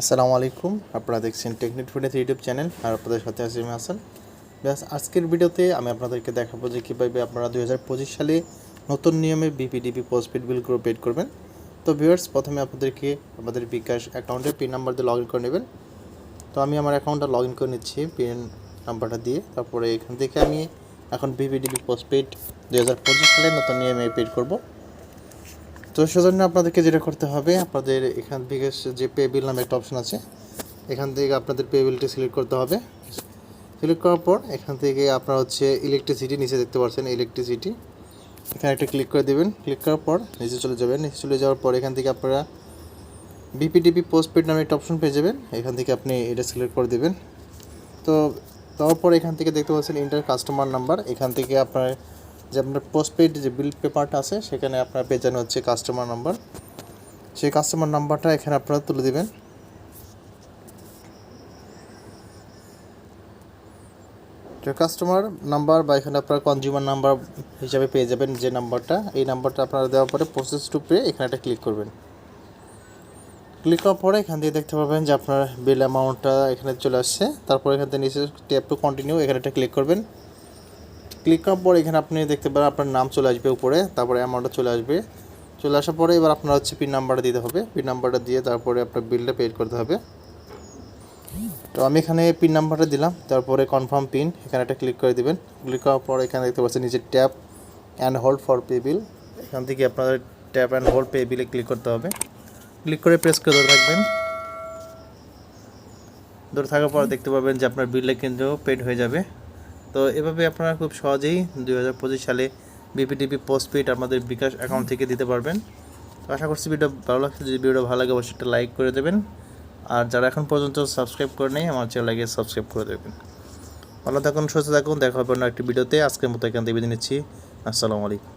আসসালামু আলাইকুম। আপনারা দেখছেন টেকনিক ফুডেস ইউটিউব চ্যানেল। আর আপনাদের সাথে আছি আমি হাসান। ব্যাস, আজকের ভিডিওতে আমি আপনাদেরকে দেখাবো যে কীভাবে আপনারা দুই হাজার পঁচিশ সালে নতুন নিয়মে বিপিডিপি পোস্টপেড বিলগুলো পেড করবেন। তো ভিউয়ার্স প্রথমে আপনাদেরকে আমাদের বিকাশ অ্যাকাউন্টে পিন নাম্বার দিয়ে লগ করে নেবেন। তো আমি আমার অ্যাকাউন্টটা লগ ইন করে নিচ্ছি পিন নাম্বারটা দিয়ে। তারপরে এখান থেকে আমি এখন বিপিডিপি পোস্টপেড দুই হাজার পঁচিশ সালে নতুন নিয়মে পেড করব। তো সেজন্য আপনাদেরকে যেটা করতে হবে, আপনাদের এখান থেকে যে পে বিল নামে একটা অপশন আছে, এখান থেকে আপনাদের পে বিলটি সিলেক্ট করতে হবে। সিলেক্ট করার পর এখান থেকে আপনার হচ্ছে ইলেকট্রিসিটি নিচে দেখতে পাচ্ছেন ইলেকট্রিসিটি এখানে একটা ক্লিক করে দেবেন ক্লিক করার পর নিচে চলে যাবেন। নিচে চলে যাওয়ার পর এখান থেকে আপনারা বিপিডিপি পোস্টপেড নামে একটা অপশন পেয়ে যাবেন। এখান থেকে আপনি এটা সিলেক্ট করে দেবেন। তো তারপর এখান থেকে দেখতে পাচ্ছেন ইন্টার কাস্টমার নাম্বার এখান থেকে আপনার যে আপনার পোস্টপেড যে বিল পেপারটা আছে, সেখানে আপনার পেজানো হচ্ছে কাস্টমার নাম্বার সেই কাস্টমার নাম্বারটা এখানে আপনারা তুলে দেবেন। কাস্টমার নাম্বার বা এখানে আপনার কনজিউমার নাম্বার হিসাবে পেয়ে যাবেন যে নাম্বারটা এই নাম্বারটা আপনারা দেওয়ার পরে প্রসেস টু পে এখানে একটা ক্লিক করবেন। ক্লিক করার পরে এখান থেকে দেখতে পাবেন যে আপনার বিল অ্যামাউন্টটা এখানে চলে আসছে। তারপর এখান থেকে নিচে ট্যাপ টু কন্টিনিউ এখানে একটা ক্লিক করবেন। ক্লিক করার পর এখানে আপনি দেখতে পারেন আপনার নাম চলে আসবে উপরে, তারপরে অ্যামাউন্টটা চলে আসবে। চলে আসার পরে এবার আপনার হচ্ছে পিন নাম্বারটা দিতে হবে। পিন নাম্বারটা দিয়ে তারপরে আপনার বিলটা পেড করতে হবে। তো আমি এখানে পিন নাম্বারটা দিলাম, তারপরে কনফার্ম পিন এখানে একটা ক্লিক করে দেবেন। ক্লিক করার পর এখানে দেখতে পাচ্ছেন নিচে tap and hold for pay bill এখান থেকে আপনাদের ট্যাপ অ্যান্ড হোল্ড পে বিলে ক্লিক করতে হবে। ক্লিক করে প্রেস করে ধরে রাখবেন। ধরে থাকার পর দেখতে পাবেন যে আপনার বিলটা কিন্তু পেড হয়ে যাবে। তো এভাবে আপনারা খুব সহজেই দুই হাজার পঁচিশ সালে বিপিডিপি পোস্টপেড আমাদের বিকাশ অ্যাকাউন্ট থেকে দিতে পারবেন। তো আশা করছি ভিডিও ভালো লাগছে। যদি ভিডিওটা ভালো লাগে, অবশ্যই একটা লাইক করে দেবেন। আর যারা এখন পর্যন্ত সাবস্ক্রাইব করে নেই, আমার চ্যানেলকে সাবস্ক্রাইব করে দেবেন। ভালো থাকুন, সুস্থ থাকুন। দেখা হবে একটি ভিডিওতে। আজকের মতো এখান থেকে নিচ্ছি। আসসালামু আলাইকুম।